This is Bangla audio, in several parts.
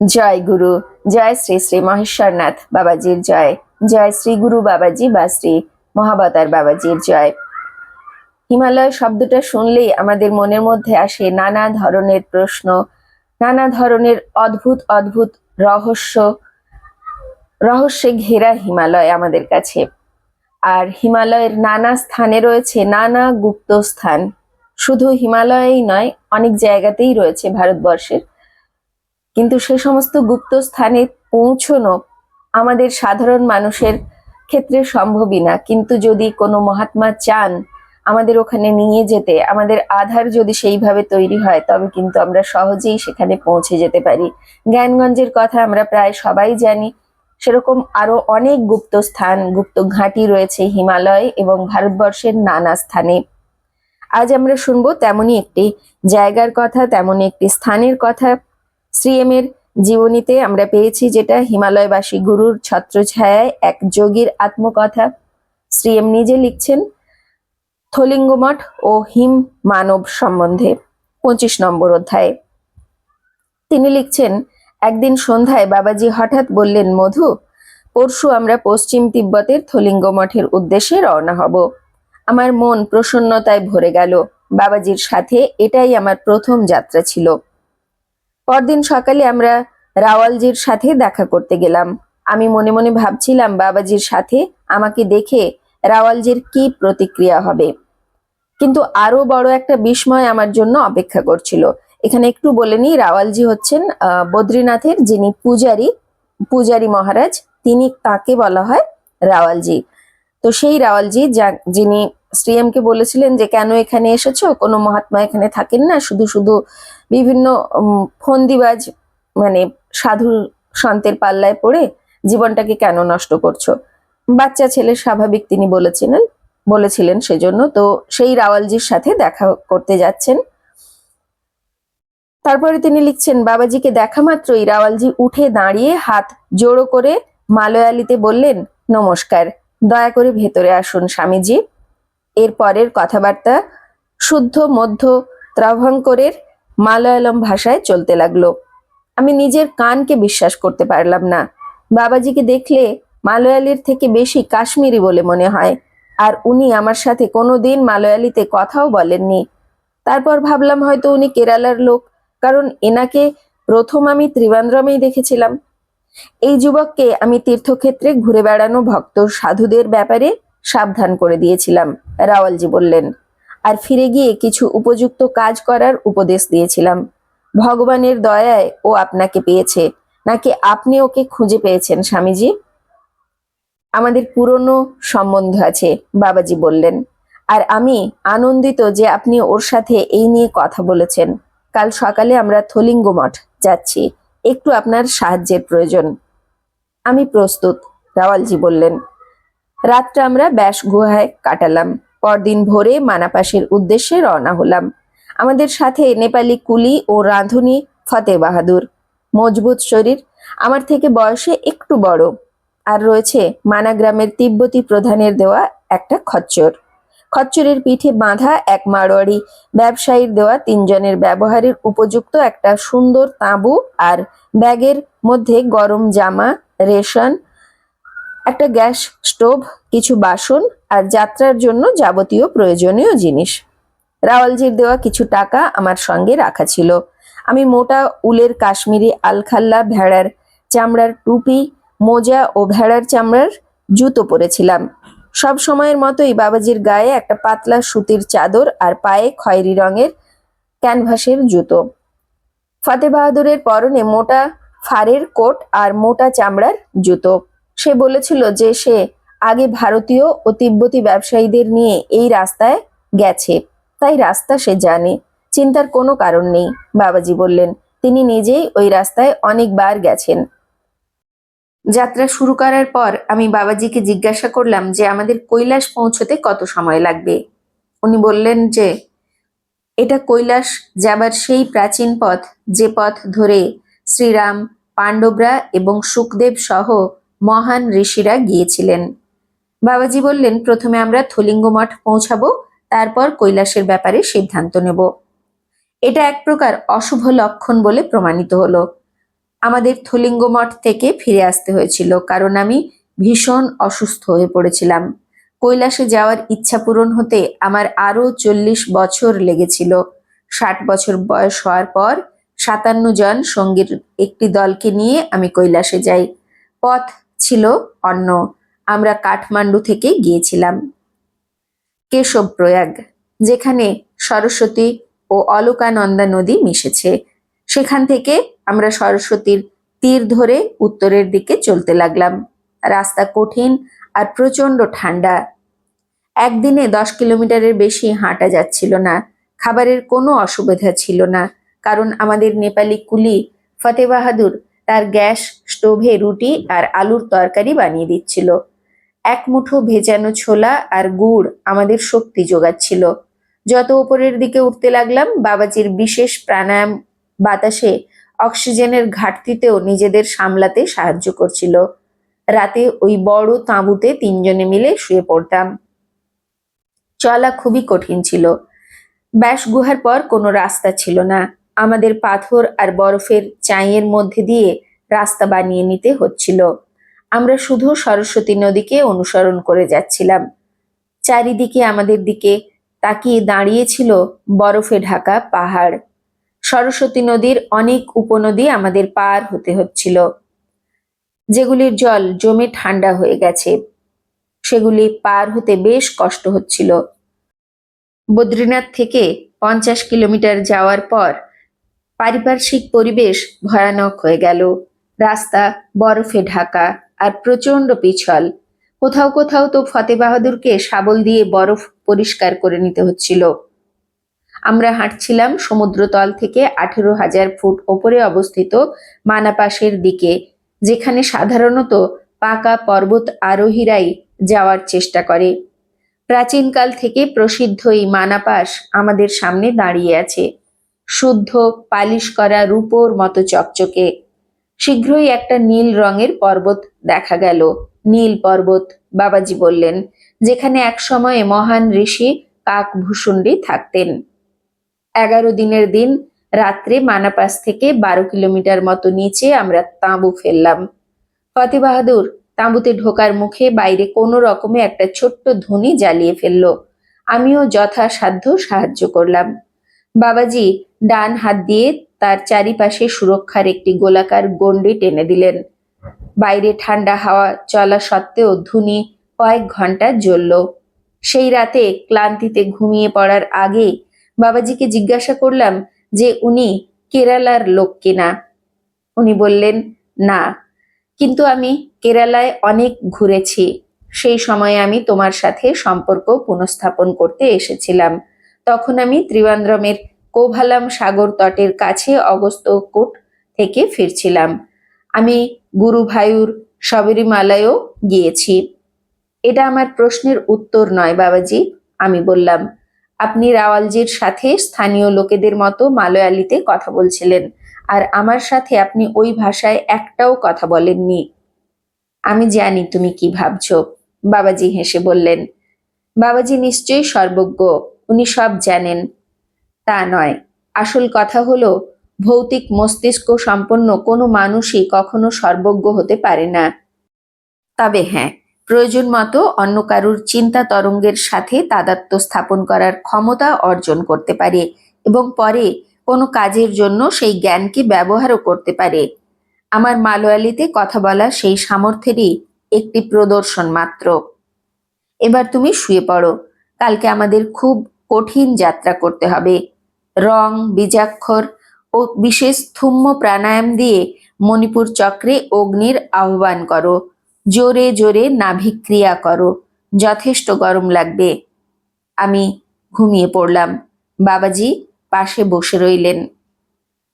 জয় গুরু, জয় শ্রী শ্রী মহেশ্বরনাথ বাবাজির জয় জয় শ্রী গুরু বাবাজি বা শ্রী মহাবতার বাবাজির জয়। হিমালয় শব্দটা শুনলেই আমাদের মনের মধ্যে আসে নানা ধরনের প্রশ্ন, নানা ধরনের অদ্ভুত অদ্ভুত রহস্য। রহস্যে ঘেরা হিমালয় আমাদের কাছে। আর হিমালয়ের নানা স্থানে রয়েছে নানা গুপ্ত স্থান। শুধু হিমালয়েই নয়, অনেক জায়গাতেই রয়েছে ভারতবর্ষের কিন্তু সে সমস্ত গুপ্ত স্থানে পৌঁছনো আমাদের সাধারণ মানুষের ক্ষেত্রে সম্ভবই না। কিন্তু যদি কোনো মহাত্মা চান আমাদের ওখানে নিয়ে যেতে, আমাদের আধার যদি সেইভাবে তৈরি হয়, তবে কিন্তু আমরা সহজেই সেখানে পৌঁছে যেতে পারি। জ্ঞানগঞ্জের কথা আমরা প্রায় সবাই জানি। সেরকম আরও অনেক গুপ্ত স্থান, গুপ্ত ঘাঁটি রয়েছে হিমালয় এবং ভারতবর্ষের নানা স্থানে। আজ আমরা শুনব তেমনই একটি জায়গার কথা, তেমনই একটি স্থানের কথা। শ্রীএমের জীবনীতে আমরা পেয়েছি যেটা, হিমালয়বাসী গুরুর ছত্রছায়ায় এক যোগীর আত্মকথা। শ্রীএম নিজে লিখছেন, থলিঙ্গমঠ ও হিম মানব সম্বন্ধে, পঁচিশ নম্বর অধ্যায়ে। তিনি লিখছেন, একদিন সন্ধ্যায় বাবাজি হঠাৎ বললেন, মধু, পরশু আমরা পশ্চিম তিব্বতের থলিঙ্গ মঠের উদ্দেশ্যে রওনা হব। আমার মন প্রসন্নতায় ভরে গেল। বাবাজির সাথে এটাই আমার প্রথম যাত্রা ছিল। পরদিন সকালে আমরা রাওয়ালজির সাথে দেখা করতে গেলাম। আমি মনে মনে ভাবছিলাম, বাবাজির সাথে আমাকে দেখে রাওয়ালজির কি প্রতিক্রিয়া হবে। কিন্তু আরও বড় একটা বিস্ময় আমার জন্য অপেক্ষা করছিল। এখানে একটু বলে নিই, রাওয়ালজি হচ্ছেন বদ্রীনাথের যিনি পূজারী পূজারী মহারাজ, তিনি তাকে বলা হয় রাওয়ালজি। তো সেই রাওয়ালজি যিনি শ্রীএমকে বলেছিলেন যে, কেন এখানে এসেছ? কোনো মহাত্মা এখানে থাকেন না। শুধু শুধু বিভিন্ন ফন্দিবাজ মানে সাধু সন্তের পাল্লায় পড়ে জীবনটাকে কেন নষ্ট করছ? বাচ্চা ছেলে স্বাভাবিক তিনি বলেছিলেন বলেছিলেন সেজন্য। তো সেই রাওয়ালজির সাথে দেখা করতে যাচ্ছেন। তারপরে তিনি লিখছেন, বাবাজিকে দেখা মাত্রই রাওয়ালজি উঠে দাঁড়িয়ে হাত জোড়ো করে মালয়ালিতে বললেন, নমস্কার, দয়া করে ভেতরে আসুন স্বামীজি এর পরের কথাবার্তা শুদ্ধ, মধ্য ত্রাভঙ্করের মালয়ালম ভাষায় চলতে লাগল। আমি নিজের কানকে বিশ্বাস করতে পারলাম না। বাবাজিকে দেখলে মালয়ালির থেকে বেশি কাশ্মীরি বলে মনে হয়। আর উনি আমার সাথে কোনোদিন মালয়ালিতে কথাও বলেননি। তারপর ভাবলাম হয়তো উনি কেরালার লোক, কারণ এনাকে প্রথম আমি ত্রিবান্দ্রমেই দেখেছিলাম। এই যুবককে আমি তীর্থক্ষেত্রে ঘুরে বেড়ানো ভক্ত, সাধুদের ব্যাপারে সাবধান করে দিয়েছিলাম, রাওয়ালজি বললেন। আর ফিরে গিয়ে কিছু উপযুক্ত কাজ করার উপদেশ দিয়েছিলাম। ভগবানের দয়ায় ও আপনাকে পেয়েছে, নাকি আপনি ওকে খুঁজে পেয়েছেন, স্বামীজি? আমাদের পুরনো সম্বন্ধ আছে, বাবাজি বললেন। আর আমি আনন্দিত যে আপনি ওর সাথে এই নিয়ে কথা বলেছেন। কাল সকালে আমরা থলিঙ্গ মঠ যাচ্ছি, একটু আপনার সাহায্যের প্রয়োজন। আমি প্রস্তুত, রাওয়ালজি বললেন। রাতটা আমরা ব্যাস গুহায় কাটালাম। পরদিন ভোরে মানাপাশের উদ্দেশ্যে রওনা হলাম। আমাদের সাথে নেপালি কুলি ও রাঁধুনি ফতে বাহাদুর। মজবুত শরীর, আমার থেকে বয়সে একটু বড়। আর রয়েছে মানাগ্রামের তিব্বতী প্রধানের দেওয়া একটা খচ্চর। খচ্চরের পিঠে বাঁধা এক মারোয়ারি ব্যবসায়ীর দেওয়া তিনজনের ব্যবহারের উপযুক্ত একটা সুন্দর তাঁবু আর ব্যাগের মধ্যে গরম জামা, রেশন একটা গ্যাস স্টোভ, কিছু বাসন আর যাত্রার জন্য যাবতীয় প্রয়োজনীয় জিনিস। রাওয়ালজির দেওয়া কিছু টাকা আমার সঙ্গে রাখা ছিল। আমি মোটা উলের কাশ্মীরি আলখাল্লা ভেড়ার চামড়ার টুপি, মোজা ও ভেড়ার চামড়ার জুতো পরেছিলাম। সব সময়ের মতোই বাবাজির গায়ে একটা পাতলা সুতির চাদর আর পায়ে খয়েরি রঙের ক্যানভাসের জুতো। ফতে বাহাদুরের পরনে মোটা ফারের কোট আর মোটা চামড়ার জুতো। সে বলেছিল যে সে আগে ভারতীয় ও তিব্বতী ব্যবসায়ীদের নিয়ে এই রাস্তায় গেছে। তাই রাস্তা সে জানে, চিন্তার কোনো কারণ নেই, বাবাজি বললেন। তিনি নিজেই ওই রাস্তায় অনেকবার গেছেন। যাত্রা শুরু করার পর আমি বাবাজিকে জিজ্ঞাসা করলাম যে আমাদের কৈলাস পৌঁছতে কত সময় লাগবে? উনি বললেন যে, এটা কৈলাস যাবার সেই প্রাচীন পথ, যে পথ ধরে শ্রীরাম, পাণ্ডবরা এবং সুখদেব সহ মহান ঋষিরা গিয়েছিলেন। বাবাজি বললেন, প্রথমে আমরা থলিঙ্গ মঠ পৌঁছাবো, তারপর কৈলাসের ব্যাপারে সিদ্ধান্ত নেব। এটা এক প্রকার অশুভ লক্ষণ বলে প্রমাণিত হলো। আমাদের থলিঙ্গ মঠ থেকে ফিরে আসতে হয়েছিল, কারণ আমি ভীষণ অসুস্থ হয়ে পড়েছিলাম। কৈলাসে যাওয়ার ইচ্ছা পূরণ হতে আমার আরও চল্লিশ বছর লেগেছিল। ষাট বছর বয়স হওয়ার পর সাতান্ন জন সঙ্গীর একটি দলকে নিয়ে আমি কৈলাসে যাই। পথ ছিল অন্য। আমরা কাঠমান্ডু থেকে গিয়েছিলাম। কেশব প্রয়াগ যেখানে সরস্বতী ও অলকানন্দা নদী মিশেছে। সেখান থেকে আমরা সরস্বতীর তীর ধরে উত্তরের দিকে চলতে লাগলাম। রাস্তা কঠিন আর প্রচণ্ড ঠান্ডা। একদিনে দশ কিলোমিটারের বেশি হাঁটা যাচ্ছিল না। খাবারের কোনো অসুবিধা ছিল না, কারণ আমাদের নেপালি কুলি ফতে বাহাদুর তার গ্যাস স্টোভে রুটি আর আলুর তরকারি বানিয়ে দিচ্ছিল। এক মুঠো ভেজানো ছোলা আর গুড় আমাদের শক্তি যোগাচ্ছিল। যত উপরের দিকে উঠতে লাগলাম, বাবাজির বিশেষ প্রাণায়াম বাতাসে অক্সিজেনের ঘাটতিতেও নিজেদের সামলাতে সাহায্য করছিল। রাতে ওই বড় তাঁবুতে তিনজনে মিলে শুয়ে পড়তাম। চলা খুবই কঠিন ছিল। ব্যাস গুহার পর কোনো রাস্তা ছিল না। আমাদের পাথর আর বরফের চাইয়ের মধ্যে দিয়ে রাস্তা বানিয়ে নিতে হচ্ছিল। আমরা শুধু সরস্বতী নদীকে অনুসরণ করে যাচ্ছিলাম। চারিদিকে আমাদের দিকে তাকিয়ে দাঁড়িয়েছিল বরফে ঢাকা পাহাড়। সরস্বতী নদীর অনেক উপনদী আমাদের পার হতে হচ্ছিল। যেগুলির জল জমে ঠান্ডা হয়ে গেছে। সেগুলি পার হতে বেশ কষ্ট হচ্ছিল। বদ্রীনাথ থেকে পঞ্চাশ কিলোমিটার যাওয়ার পর পারিপার্শ্বিক পরিবেশ ভয়ানক হয়ে গেল। রাস্তা, বরফে ঢাকা আর প্রচণ্ড পিছল। কোথাও কোথাও তো ফতে বাহাদুরকে শাবল দিয়ে বরফ পরিষ্কার করে নিতে হচ্ছিল। আমরা হাঁটছিলাম সমুদ্রতল থেকে আঠেরো হাজার ফুট ওপরে অবস্থিত মানাপাশের দিকে, যেখানে সাধারণত পাকা পর্বত আরোহীরাই যাওয়ার চেষ্টা করে। প্রাচীনকাল থেকে প্রসিদ্ধ এই মানাপাস আমাদের সামনে দাঁড়িয়ে আছে। শুদ্ধ, পালিশ করা রূপোর মতো চকচকে। শীঘ্রই একটা নীল রঙের পর্বত দেখা গেল। নীল পর্বত, বাবাজি বললেন, যেখানে এক সময়ে মহান ঋষি কাকভূষুণ্ডী থাকতেন। এগারো দিনের দিন রাত্রে মানাপাস থেকে বারো কিলোমিটার মতো নিচে আমরা তাঁবু ফেললাম। ফতে বাহাদুর তাঁবুতে ঢোকার মুখে বাইরে কোনো রকমে একটা ছোট্ট ধনী জ্বালিয়ে ফেলল। আমিও যথাসাধ্য সাহায্য করলাম। বাবাজি ডান হাত দিয়ে তার চারিপাশে সুরক্ষার একটি গোলাকার গণ্ডি টেনে দিলেন। বাইরে ঠান্ডা হাওয়া চলা সত্ত্বেও ধুনি কয়েক ঘণ্টা জ্বলল। সেই রাতে ক্লান্তিতে ঘুমিয়ে পড়ার আগে বাবাজিকে জিজ্ঞাসা করলাম যে উনি কেরালার লোক কিনা। উনি বললেন, না, কিন্তু আমি কেরালায় অনেক ঘুরেছি। সেই সময়ে আমি তোমার সাথে সম্পর্ক পুনঃস্থাপন করতে এসেছিলাম। তখন আমি ত্রিবান্দ্রমের কোভালাম সাগর তটের কাছে অগস্ত্যকূট থেকে ফিরছিলাম। আমি গুরুভায়ুর শবরীমালায়ও গিয়েছি। এটা আমার প্রশ্নের উত্তর নয়, বাবাজি, আমি বললাম। আপনি রাওয়ালজির সাথে স্থানীয় লোকেদের মতো মালয়ালিতে কথা বলছিলেন, আর আমার সাথে আপনি ওই ভাষায় একটাও কথা বলেননি। আমি জানি তুমি কি ভাবছ, বাবাজি হেসে বললেন। বাবাজি নিশ্চয়ই সর্বজ্ঞ। উনি সব জানেন। তা নয়। আসল কথা হলো, ভৌতিক মস্তিষ্ক সম্পন্ন কোনো মানুষই কখনো সর্বজ্ঞ হতে পারে না। তবে হ্যাঁ প্রয়োজন মতো অন্য কারুর চিন্তা তরঙ্গের সাথে তাদাত্ম্য স্থাপন করার ক্ষমতা অর্জন করতে পারে এবং পরে কোনো কাজের জন্য সেই জ্ঞানকে ব্যবহারও করতে পারে। আমার মালয়ালিতে কথা বলা সেই সামর্থ্যেরই একটি প্রদর্শন মাত্র। এবার তুমি শুয়ে পড়ো। কালকে আমাদের খুব কঠিন যাত্রা করতে হবে। রং, বীজাক্ষর ও বিশেষ থুম্ম প্রাণায়াম দিয়ে মণিপুর চক্রে অগ্নির আহ্বান করো। জোরে জোরে নাভিক্রিয়া করো। যথেষ্ট গরম লাগবে। আমি ঘুমিয়ে পড়লাম। বাবাজি পাশে বসে রইলেন।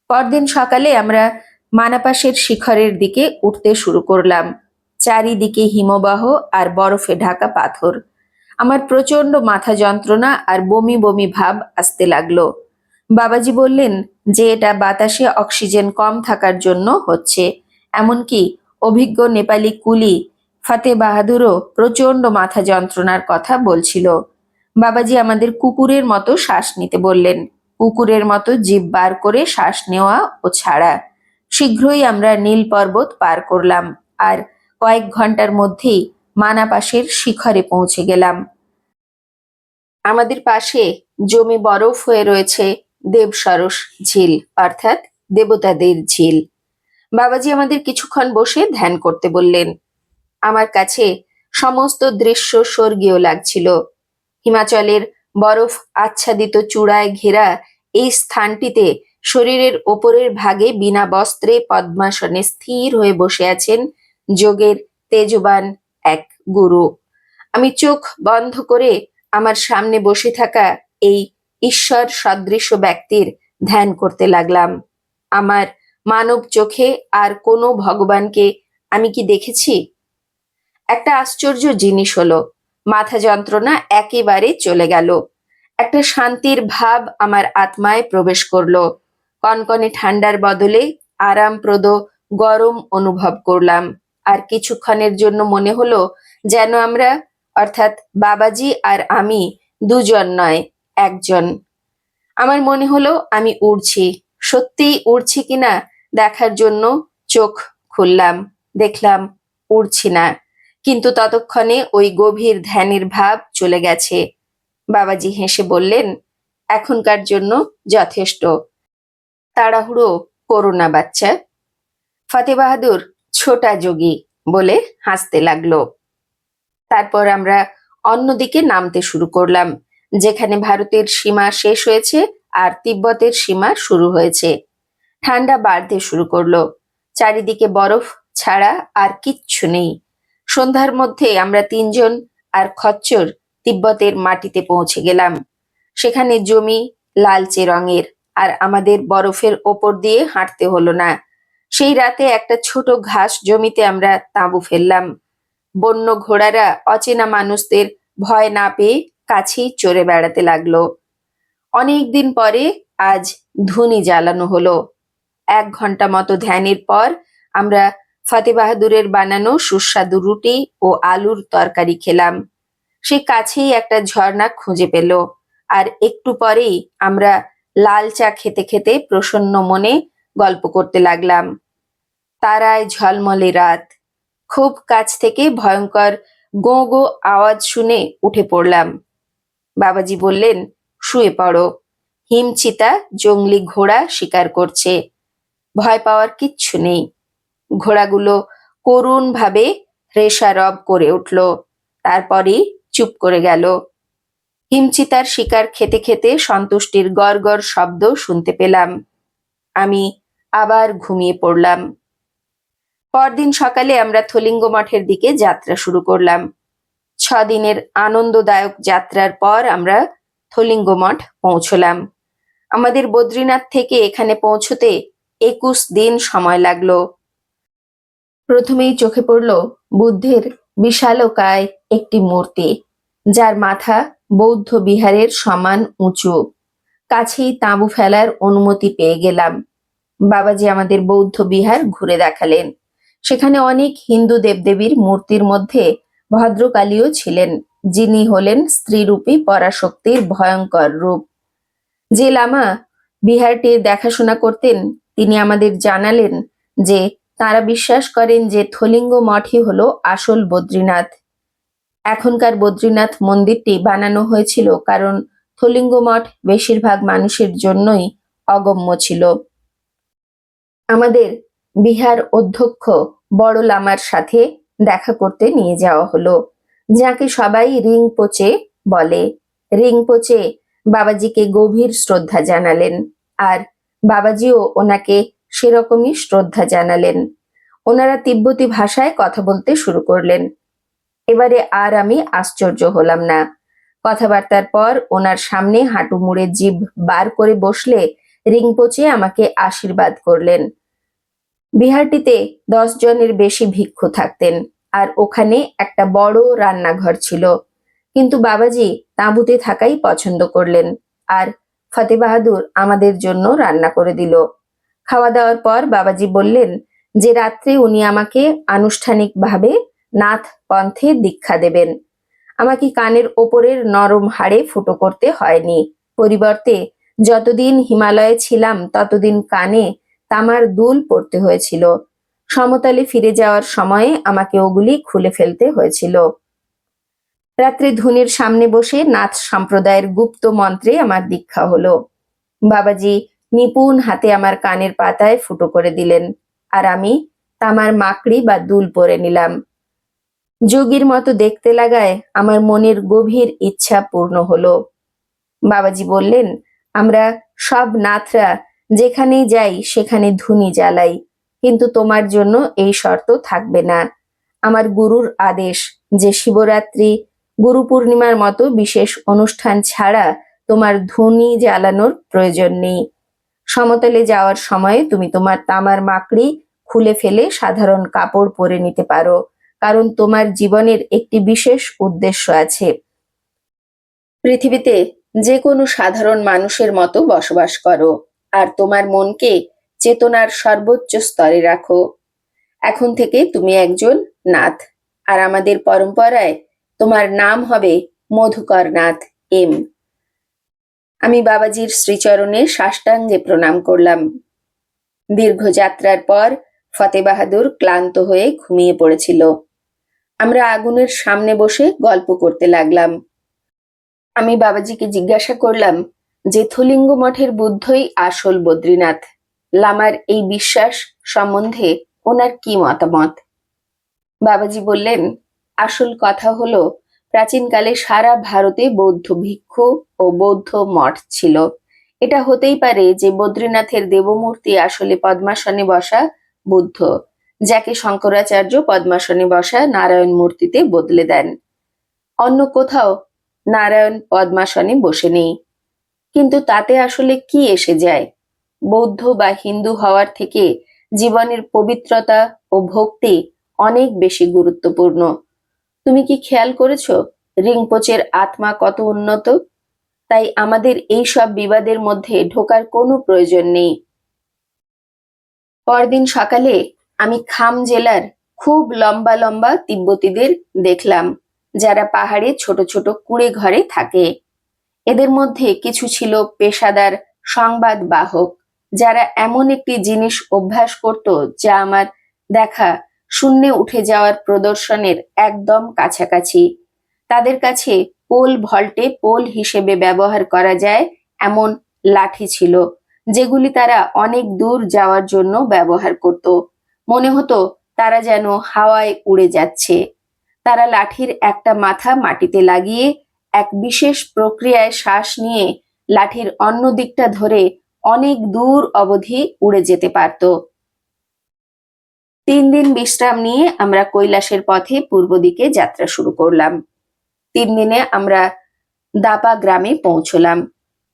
পরদিন সকালে আমরা মানাপাশের শিখরের দিকে উঠতে শুরু করলাম। চারিদিকে হিমবাহ আর বরফে ঢাকা পাথর। আমার প্রচণ্ড মাথা যন্ত্রণা আর বমি বমি ভাব আসতে লাগল। বাবাজি বললেন, যে এটা বাতাসে অক্সিজেন কম থাকার জন্য হচ্ছে। এমনকি অভিজ্ঞ নেপালি কুলি ফাতে বাহাদুরও প্রচণ্ড মাথা যন্ত্রণার কথা বলছিল। বাবাজি আমাদের কুকুরের মতো শ্বাস নিতে বললেন। কুকুরের মতো জীব বার করে শ্বাস নেওয়া ও ছাড়া। শীঘ্রই আমরা নীল পর্বত পার করলাম। আর কয়েক ঘণ্টার মধ্যেই মানাপাশের শিখরে পৌঁছে গেলাম। আমাদের পাশে জমি বরফ হয়ে রয়েছে দেবসরস ঝিল, অর্থাৎ দেবতাদের ঝিল। বাবাজি আমাদের কিছুক্ষণ বসে ধ্যান করতে বললেন, আমার কাছে সমস্ত দৃশ্য স্বর্গীয় লাগছিল। হিমাচলের বরফ আচ্ছাদিত চূড়ায় ঘেরা এই স্থানটিতে শরীরের ওপরের ভাগে বিনা বস্ত্রে পদ্মাসনে স্থির হয়ে বসে আছেন যোগের তেজবান এক গুরু। আমি চোখ বন্ধ করে আমার সামনে বসে থাকা এই ঈশ্বর সদৃশ্য ব্যক্তির ধ্যান করতে লাগলাম। আমার মানব চোখে আর কোনো ভগবানকে আমি কি দেখেছি? একটা আশ্চর্য জিনিস হলো, মাথা যন্ত্রণা একেবারে চলে গেল। একটা শান্তির ভাব আমার আত্মায় প্রবেশ করল। কনকনে ঠান্ডার বদলে আরামপ্রদ গরম অনুভব করলাম। আর কিছুক্ষণের জন্য মনে হলো যেন আমরা, অর্থাৎ বাবাজি আর আমি দুজন নয়, একজন। আমার মনে হলো আমি উড়ছি। সত্যিই উড়ছি কিনা দেখার জন্য চোখ খুললাম, দেখলাম উড়ছি না। কিন্তু ততক্ষণে ওই গভীর ধ্যানের ভাব চলে গেছে। বাবাজি হেসে বললেন, এখনকার জন্য যথেষ্ট। তাড়াহুড়ো করো না বাচ্চা। ফতে বাহাদুর ছোটা যোগী বলে হাসতে লাগল। তারপর আমরা অন্যদিকে নামতে শুরু করলাম, যেখানে ভারতের সীমা শেষ হয়েছে আর তিব্বতের সীমা শুরু হয়েছে। ঠান্ডা বাড়তে শুরু করল। চারিদিকে বরফ ছাড়া আর কিচ্ছু নেই। সন্ধ্যার মধ্যে আমরা তিনজন আর খচ্চর তিব্বতের মাটিতে পৌঁছে গেলাম। সেখানে জমি, লালচে রঙের, আর আমাদের বরফের ওপর দিয়ে হাঁটতে হলো না। সেই রাতে একটা ছোট ঘাস জমিতে আমরা তাঁবু ফেললাম। বন্য ঘোড়ারা অচেনা মানুষদের ভয় না পেয়ে কাছেই চড়ে বেড়াতে লাগল। অনেক দিন পরে আজ ধুনি জ্বালানো হলো। এক ঘণ্টা মতো ধ্যানের পর আমরা ফতে বাহাদুরের বানানো সুস্বাদু রুটি ও আলুর তরকারি খেলাম। সে কাছেই একটা ঝর্ণা খুঁজে পেল। আর একটু পরেই আমরা লাল চা খেতে খেতে প্রসন্ন মনে গল্প করতে লাগলাম। তারায় ঝলমলে রাত। খুব কাছ থেকে ভয়ঙ্কর গো গো আওয়াজ শুনে উঠে পড়লাম। বাবাজি বললেন, শুয়ে পড়ো। হিমচিতা জঙ্গলি ঘোড়া শিকার করছে। ভয় পাওয়ার কিচ্ছু নেই। ঘোড়াগুলো করুণ ভাবে রেশারব করে উঠল। তারপরেই চুপ করে গেল। হিমচিতার শিকার খেতে খেতে সন্তুষ্টির গড় শব্দ শুনতে পেলাম। আমি আবার ঘুমিয়ে পড়লাম। পরদিন সকালে আমরা থলিঙ্গ মঠের দিকে যাত্রা শুরু করলাম। ছ দিনের আনন্দদায়ক যাত্রার পর আমরা থলিঙ্গ মঠ পৌঁছলাম। আমাদের বদ্রীনাথ থেকে এখানে পৌঁছতে একুশ দিন সময় লাগল। প্রথমেই চোখে পড়ল বুদ্ধের বিশালকায় একটি মূর্তি, যার মাথা বৌদ্ধ বিহারের সমান উঁচু। কাছেই তাঁবু ফেলার অনুমতি পেয়ে গেলাম। বাবাজি আমাদের বৌদ্ধ বিহার ঘুরে দেখালেন। সেখানে অনেক হিন্দু দেবদেবীর মূর্তির মধ্যে ভদ্রকালীও ছিলেন, যিনি হলেন স্ত্রীরূপী পরাশক্তির ভয়ঙ্কর রূপ। যে লামা বিহারটির দেখাশোনা করতেন, তিনি আমাদের জানালেন যে তারা বিশ্বাস করেন যে থলিঙ্গ মঠই হলো আসল বদ্রীনাথ। এখনকার বদ্রীনাথ মন্দিরটি বানানো হয়েছিল কারণ থলিঙ্গ মঠ বেশিরভাগ মানুষের জন্যই অগম্য ছিল। আমাদের বিহার অধ্যক্ষ বড় লামার সাথে দেখা করতে নিয়ে যাওয়া হলো, যাকে সবাই রিং পোচে বলে। রিং পোচে বাবাজিকে গভীর শ্রদ্ধা জানালেন আর বাবাজিও ওনাকে সেরকমই শ্রদ্ধা জানালেন। ওনারা তিব্বতী ভাষায় কথা বলতে শুরু করলেন। এবারে আর আমি আশ্চর্য হলাম না। কথাবার্তার পর ওনার সামনে হাঁটু মুড়ে জিভ বার করে বসলে রিংপোচে আমাকে আশীর্বাদ করলেন। বিহারটিতে দশ জনের বেশি ভিক্ষু থাকতেন, আর ওখানে একটা বড় রান্নাঘর ছিল। কিন্তু বাবাজি তাঁবুতে থাকাই পছন্দ করলেন, আর ফতে বাহাদুর আমাদের জন্য রান্না করে দিল। খাওয়া দাওয়ার পর বাবাজি বললেন যে রাত্রে উনি আমাকে আনুষ্ঠানিকভাবে নাথ পন্থে দীক্ষা দেবেন। আমাকে কানের ওপরের নরম হাড়ে ফুটো করতে হয়নি। পরিবর্তে যতদিন হিমালয়ে ছিলাম, ততদিন কানে তামার দুল পরতে হয়েছিল। সমতলে ফিরে যাওয়ার সময়ে আমাকে ওগুলি খুলে ফেলতে হয়েছিল। রাত্রে ধুনির সামনে বসে নাথ সম্প্রদায়ের গুপ্ত মন্ত্রে আমার দীক্ষা হলো। বাবাজি নিপুণ হাতে আমার কানের পাতায় ফুটো করে দিলেন, আর আমি তামার মাকড়ি বা দুল পরে নিলাম। যোগীর মতো দেখতে লাগায় আমার মনের গভীর ইচ্ছা পূর্ণ হলো। বাবাজি বললেন আমরা সব নাথরা যেখানেই যাই, সেখানে ধুনি জ্বালাই। কিন্তু তোমার জন্য এই শর্ত থাকবে না। আমার গুরুর আদেশ যে শিবরাত্রি, গুরু পূর্ণিমার মতো বিশেষ অনুষ্ঠান ছাড়া তোমার ধুনি জ্বালানোর প্রয়োজন নেই। সমতলে যাওয়ার সময় তুমি তোমার তামার মাকড়ি খুলে ফেলে সাধারণ কাপড় পরে নিতে পারো, কারণ তোমার জীবনের একটি বিশেষ উদ্দেশ্য আছে। পৃথিবীতে যে কোনো সাধারণ মানুষের মতো বসবাস করো, আর তোমার মনকে চেতনার সর্বোচ্চ স্তরে রাখো। এখন থেকে তুমি একজন নাথ, আর আমাদের পরম্পরায় তোমার নাম হবে মধুকর নাথ, এম। আমি বাবাজির শ্রীচরণে সাষ্টাঙ্গে প্রণাম করলাম। দীর্ঘ যাত্রার পর ফতে বাহাদুর ক্লান্ত হয়ে ঘুমিয়ে পড়েছিল। আমরা আগুনের সামনে বসে গল্প করতে লাগলাম। আমি বাবাজিকে জিজ্ঞাসা করলাম যে থলিঙ্গ মঠের বুদ্ধই আসল বদ্রীনাথ। লামার এই বিশ্বাস সম্বন্ধে ওনার কি মতামত? বাবাজি বললেন, আসল কথা হলো, প্রাচীনকালে সারা ভারতে বৌদ্ধ ভিক্ষু ও বৌদ্ধ মঠ ছিল। এটা হতেই পারে যে বদ্রীনাথের দেবমূর্তি আসলে পদ্মাসনে বসা বুদ্ধ, যাকে শঙ্করাচার্য পদ্মাসনে বসা নারায়ণ মূর্তিতে বদলে দেন। অন্য কোথাও নারায়ণ, পদ্মাসনে বসে নেই। কিন্তু তাতে আসলে কি এসে যায়? বৌদ্ধ বা হিন্দু হওয়ার থেকে জীবনের পবিত্রতা ও ভক্তি অনেক বেশি গুরুত্বপূর্ণ। তুমি কি খেয়াল করেছ, রিংপোচের আত্মা কত উন্নত? তাই আমাদের এই সব বিবাদের মধ্যে ঢোকার কোনো প্রয়োজন নেই। পরদিন সকালে আমি খাম জেলার খুব লম্বা লম্বা তিব্বতীদের দেখলাম। যারা পাহাড়ে ছোট ছোট কুঁড়ে ঘরে থাকে। এদের মধ্যে কিছু ছিল পেশাদার সংবাদ বাহক, যারা এমন একটি জিনিস অভ্যাস করত যা আমার দেখা শূন্যে উঠে যাওয়ার প্রদর্শনের একদম কাছাকাছি। তাদের কাছে পোল ভল্টে পোল হিসেবে ব্যবহার করা যায় এমন লাঠি ছিল, যেগুলি তারা অনেক দূর যাওয়ার জন্য ব্যবহার করত। মনে হতো তারা যেন হাওয়ায় উড়ে যাচ্ছে। তারা লাঠির একটা মাথা মাটিতে লাগিয়ে এক বিশেষ প্রক্রিয়ায় শ্বাস নিয়ে লাঠির অন্য দিকটা ধরে অনেক দূর অবধি উড়ে যেতে পারত। তিন দিন বিশ্রাম নিয়ে আমরা কৈলাসের পথে পূর্ব দিকে যাত্রা শুরু করলাম। তিন দিনে আমরা দাপা গ্রামে পৌঁছলাম।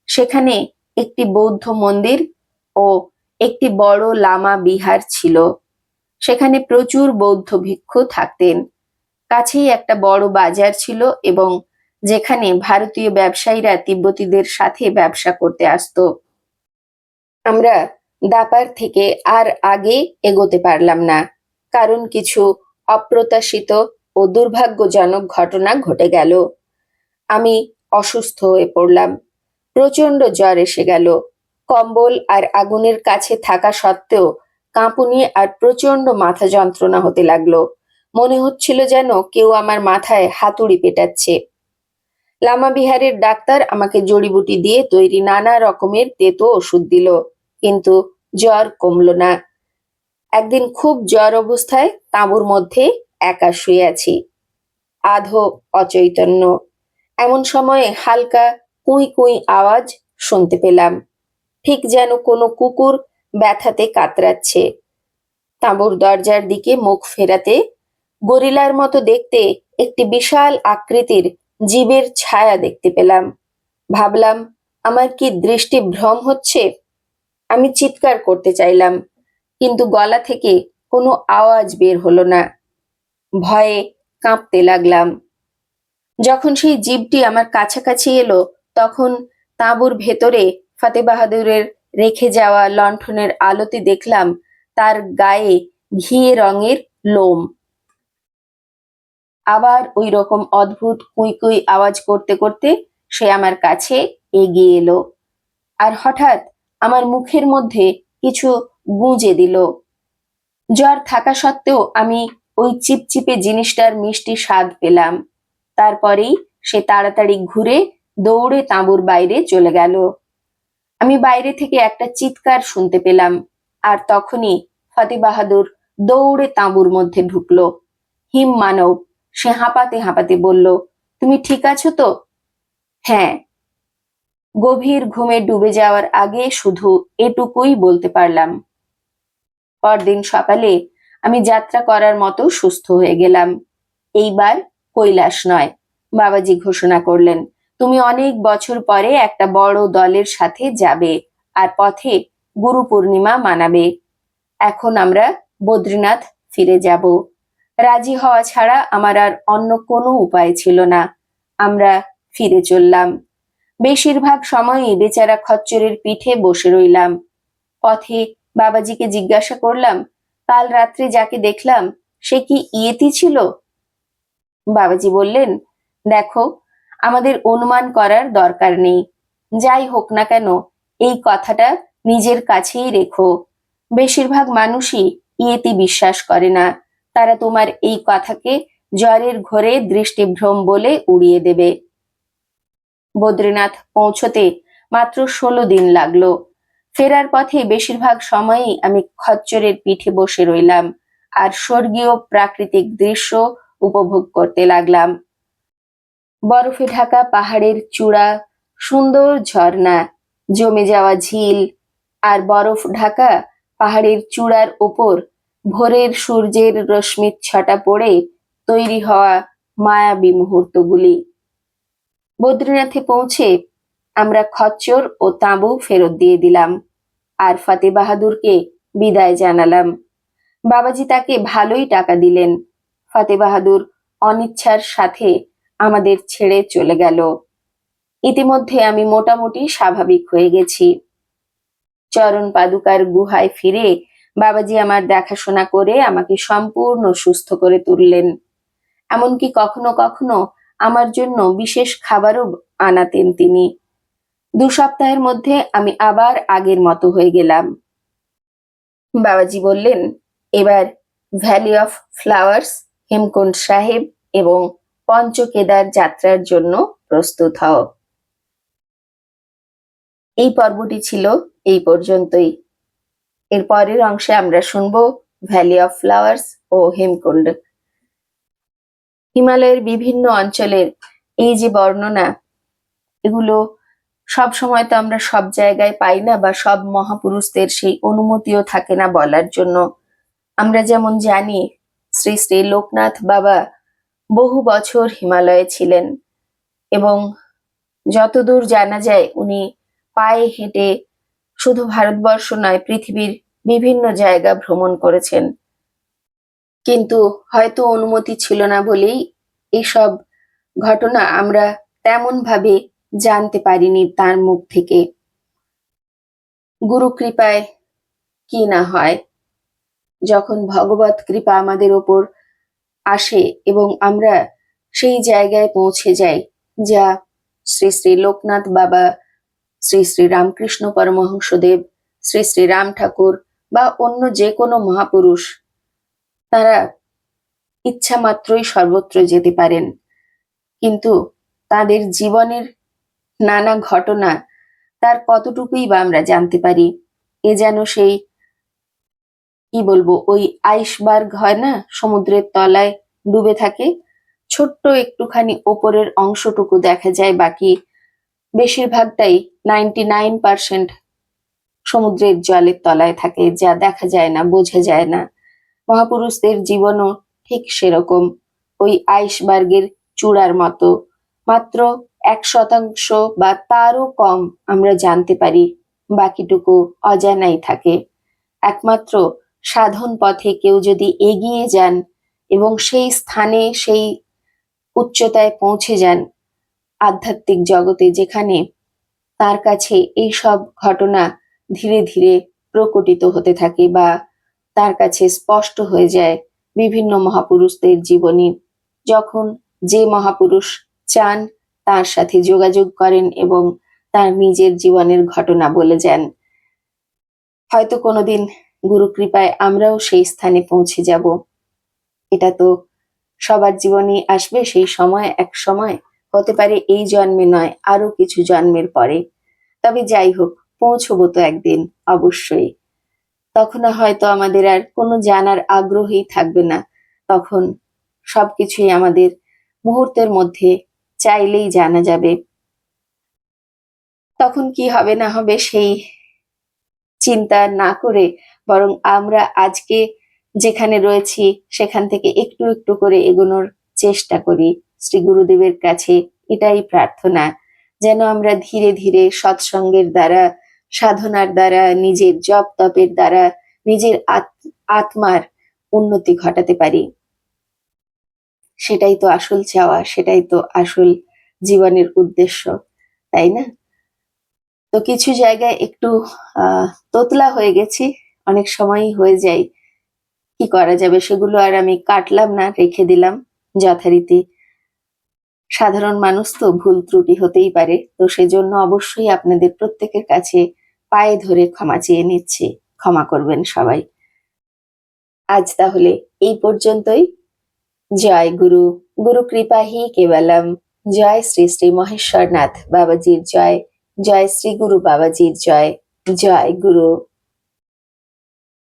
সেখানে একটি বৌদ্ধ মন্দির ও একটি বড় লামা বিহার ছিল। সেখানে প্রচুর বৌদ্ধ ভিক্ষু থাকতেন। কাছেই একটা বড় বাজার ছিল এবং যেখানে ভারতীয় ব্যবসায়ীরা তিব্বতীদের সাথে ব্যবসা করতে আসতো। আমরা দাপার থেকে আর আগে এগোতে পারলাম না, কারণ কিছু অপ্রত্যাশিত ও দুর্ভাগ্যজনক ঘটনা ঘটে গেল। আমি অসুস্থ হয়ে পড়লাম প্রচণ্ড জ্বর এসে গেল। কম্বল আর আগুনের কাছে থাকা সত্ত্বেও কাঁপুনি আর প্রচণ্ড মাথা যন্ত্রণা হতে লাগল। মনে হচ্ছিল যেন কেউ আমার মাথায় হাতুড়ি পেটাচ্ছে। লামা বিহারের ডাক্তার আমাকে জড়িবুটি দিয়ে তৈরি নানা রকমের তেতো ওষুধ দিল, কিন্তু জ্বর কমল না। একদিন খুব জ্বর অবস্থায় তাঁবুর মধ্যে একা শুয়ে আছি। আধো অচৈতন্য। এমন সময়ে হালকা কুঁই কুঁই আওয়াজ শুনতে পেলাম, ঠিক যেন কোনো কুকুর ব্যথাতে কাতরাচ্ছে। তাঁবুর দরজার দিকে মুখ ফেরাতে গরিলার মতো দেখতে একটি বিশাল আকৃতির জীবের ছায়া দেখতে পেলাম। ভাবলাম, আমার কি দৃষ্টি ভ্রম হচ্ছে? আমি চিৎকার করতে চাইলাম, কিন্তু গলা থেকে কোনো আওয়াজ বের হলো না। ভয়ে কাঁপতে লাগলাম। যখন সেই জীবটি আমার কাছাকাছি এলো, তখন তাঁবুর ভেতরে ফতে বাহাদুরের রেখে যাওয়া লণ্ঠনের আলোতে দেখলাম, তার গায়ে ঘিয়ে রঙের লোম। আবার ওই রকম অদ্ভুত কুই কুই আওয়াজ করতে করতে সে আমার কাছে এগিয়ে এলো। আর হঠাৎ আমার মুখের মধ্যে কিছু গুঁজে দিল। জ্বর থাকা সত্ত্বেও আমি ওই চিপচিপে জিনিসটার মিষ্টি স্বাদ পেলাম। তারপরেই সে তাড়াতাড়ি ঘুরে দৌড়ে তাঁবুর বাইরে চলে গেল। আমি বাইরে থেকে একটা চিৎকার শুনতে পেলাম আর তখনই ফতে বাহাদুর দৌড়ে তাঁবুর মধ্যে ঢুকলো। হিম মানব সে হাঁপাতে হাঁপাতে বলল, তুমি ঠিক আছো তো? হ্যাঁ। গভীর ঘুমে ডুবে যাওয়ার আগে শুধু এটুকুই বলতে পারলাম। পরদিন সকালে আমি যাত্রা করার মতো সুস্থ হয়ে গেলাম। এইবার কৈলাস নয়, বাবাজি ঘোষণা করলেন, তুমি অনেক বছর পরে একটা বড় দলের সাথে যাবে আর পথে গুরু পূর্ণিমা মানাবে। এখন আমরা বদ্রীনাথ ফিরে যাব। রাজি হওয়া ছাড়া আমার আর অন্য কোনো উপায় ছিল না। আমরা ফিরে চললাম। বেশিরভাগ সময়ই বেচারা খচ্চরের পিঠে বসে রইলাম। পথে বাবাজিকে জিজ্ঞাসা করলাম, কাল রাত্রে যাকে দেখলাম, সে কি ইয়েতি ছিল? বাবাজি বললেন, দেখো, আমাদের অনুমান করার দরকার নেই। যাই হোক না কেন, এই কথাটা নিজের কাছেই রেখো। বেশিরভাগ মানুষই ইয়েতি বিশ্বাস করে না। তারা তোমার এই কথাকে জ্বরের ঘোরে দৃষ্টিভ্রম বলে উড়িয়ে দেবে। বদ্রীনাথ পৌঁছতে মাত্র ষোলো দিন লাগল। ফেরার পথে বেশিরভাগ সময়ই আমি খচ্চরের পিঠে বসে রইলাম আর স্বর্গীয় প্রাকৃতিক দৃশ্য উপভোগ করতে লাগলাম। বরফে ঢাকা পাহাড়ের চূড়া, সুন্দর ঝর্ণা, জমে যাওয়া ঝিল আর বরফ ঢাকা পাহাড়ের চূড়ার ওপর ভোরের সূর্যের রশ্মির ছটা পড়ে তৈরি হওয়া মায়াবী মুহূর্তগুলি। বদ্রীনাথে পৌঁছে আমরা খচ্চর ও তাঁবু ফেরত দিয়ে দিলাম আর ফতে বাহাদুরকে বিদায় জানালাম। বাবাজি তাকে ভালোই টাকা দিলেন। ফতে বাহাদুর অনিচ্ছার সাথে আমাদের ছেড়ে চলে গেল। ইতিমধ্যে আমি মোটামুটি স্বাভাবিক হয়ে গেছি। চরণ পাদুকার গুহায় ফিরে বাবাজি আমার দেখাশোনা করে আমাকে সম্পূর্ণ সুস্থ করে তুললেন। এমনকি কখনো কখনো আমার জন্য বিশেষ খাবারও আনাতেন তিনি। দু সপ্তাহের মধ্যে আমি আবার আগের মতো হয়ে গেলাম। বাবাজি বললেন, এবার ভ্যালি অফ ফ্লাওয়ার্স হেমকুণ্ড সাহেব এবং পঞ্চকেদার যাত্রার জন্য প্রস্তুত হও। এই পর্বটি ছিল এই পর্যন্তই। এর পরের অংশে আমরা শুনব ভ্যালি অফ ফ্লাওয়ার্স ও হেমকুণ্ড। হিমালয়ের বিভিন্ন অঞ্চলের এই যে বর্ণনা, এগুলো সব সময় তো আমরা সব জায়গায় পাই না বা সব মহাপুরুষদের সেই অনুমতিও থাকে না বলার জন্য। আমরা যেমন জানি, শ্রী শ্রী লোকনাথ বাবা বহু বছর হিমালয়ে ছিলেন এবং যতদূর জানা যায়, উনি পায়ে হেঁটে শুধু ভারতবর্ষ নয়, পৃথিবীর বিভিন্ন জায়গা ভ্রমণ করেছেন। কিন্তু হয়তো অনুমতি ছিল না বলেই এসব ঘটনা আমরা তেমন ভাবে জানতে পারিনি তার মুখ থেকে। গুরু কৃপায় কি না হয়? যখন ভগবত কৃপা আমাদের ওপর আসে এবং আমরা সেই জায়গায় পৌঁছে যাই, যা শ্রী শ্রী লোকনাথ বাবা শ্রী শ্রী রামকৃষ্ণ পরমহংসদেব, শ্রী শ্রী রাম ঠাকুর বা অন্য যে কোনো মহাপুরুষ, তারা ইচ্ছা মাত্রই সর্বত্র যেতে পারেন। কিন্তু তাদের জীবনের নানা ঘটনা তার কতটুকুই বা আমরা জানতে পারি? এ যেন সেই, কি বলব, ওই আইসবার্গ হয় না, সমুদ্রের তলায় ডুবে থাকে, ছোট্ট একটুখানি ওপরের অংশটুকু দেখা যায়, বাকি বেশিরভাগটাই নাইনটি নাইন পার্সেন্ট সমুদ্রের জলের তলায় থাকে, যা দেখা যায় না, বোঝা যায় না। মহাপুরুষদের জীবনও ঠিক সেরকম। ওই আইসবার্গের চূড়ার মতো। মাত্র এক শতাংশ বা তারও কম আমরা জানতে পারি, বাকিটুকু অজানাই থাকে। একমাত্র সাধন পথে কেউ যদি এগিয়ে যান এবং সেই স্থানে, সেই উচ্চতায় পৌঁছে যান, আধ্যাত্মিক জগতে যেখানে তার কাছে এই সব ঘটনা ধীরে ধীরে প্রকটিত হতে থাকে বা তার কাছে স্পষ্ট হয়ে যায় বিভিন্ন মহাপুরুষদের জীবনী। যখন যে মহাপুরুষ চান, তার সাথে যোগাযোগ করেন এবং তার নিজের জীবনের ঘটনা বলে যান। হয়তো কোনোদিন গুরু কৃপায় আমরাও সেই স্থানে পৌঁছে যাব। এটা তো সবার জীবনে আসবে, সেই সময় এক সময়। হতে পারে এই জন্মে নয়, আরও কিছু জন্মের পরে। তবে যাই হোক, পৌঁছবো তো একদিন, অবশ্যই। তখন হয়তো আমাদের আর কোনো জানার আগ্রহই থাকবে না। তখন সবকিছুই আমাদের মুহূর্তের মধ্যে চাইলেই জানা যাবে। তখন কি হবে না হবে সেই চিন্তা না করে বরং আমরা আজকে যেখানে রয়েছি, সেখান থেকে একটু একটু করে এগোনোর চেষ্টা করি। শ্রী গুরুদেবের কাছে এটাই প্রার্থনা, যেন আমরা ধীরে ধীরে সৎসঙ্গের দ্বারা, সাধনার দ্বারা, নিজের জপ তপের দ্বারা, নিজের আত- আত্মার উন্নতি ঘটাতে পারি। সেটাই তো আসল চাওয়া, সেটাই তো আসল জীবনের উদ্দেশ্য, তাই না? তো কিছু জায়গায় একটু তোতলা হয়ে গেছি, অনেক সময়ই হয়ে যায়। কি করা যাবে সেগুলো আর আমি কাটলাম না, রেখে দিলাম যথারীতি। সাধারণ মানুষ তো ভুল ত্রুটি হতেই পারে, তো সেজন্য অবশ্যই আপনাদের প্রত্যেকের কাছে পায়ে ধরে ক্ষমা চেয়ে নিচ্ছি। ক্ষমা করবেন সবাই। আজ তাহলে এই পর্যন্তই। জয় গুরু গুরু কৃপা হি কেবলম। জয় শ্রী শ্রী মহেশ্বরনাথ বাবাজির জয়। জয় শ্রী গুরু বাবাজির জয়। জয় গুরু।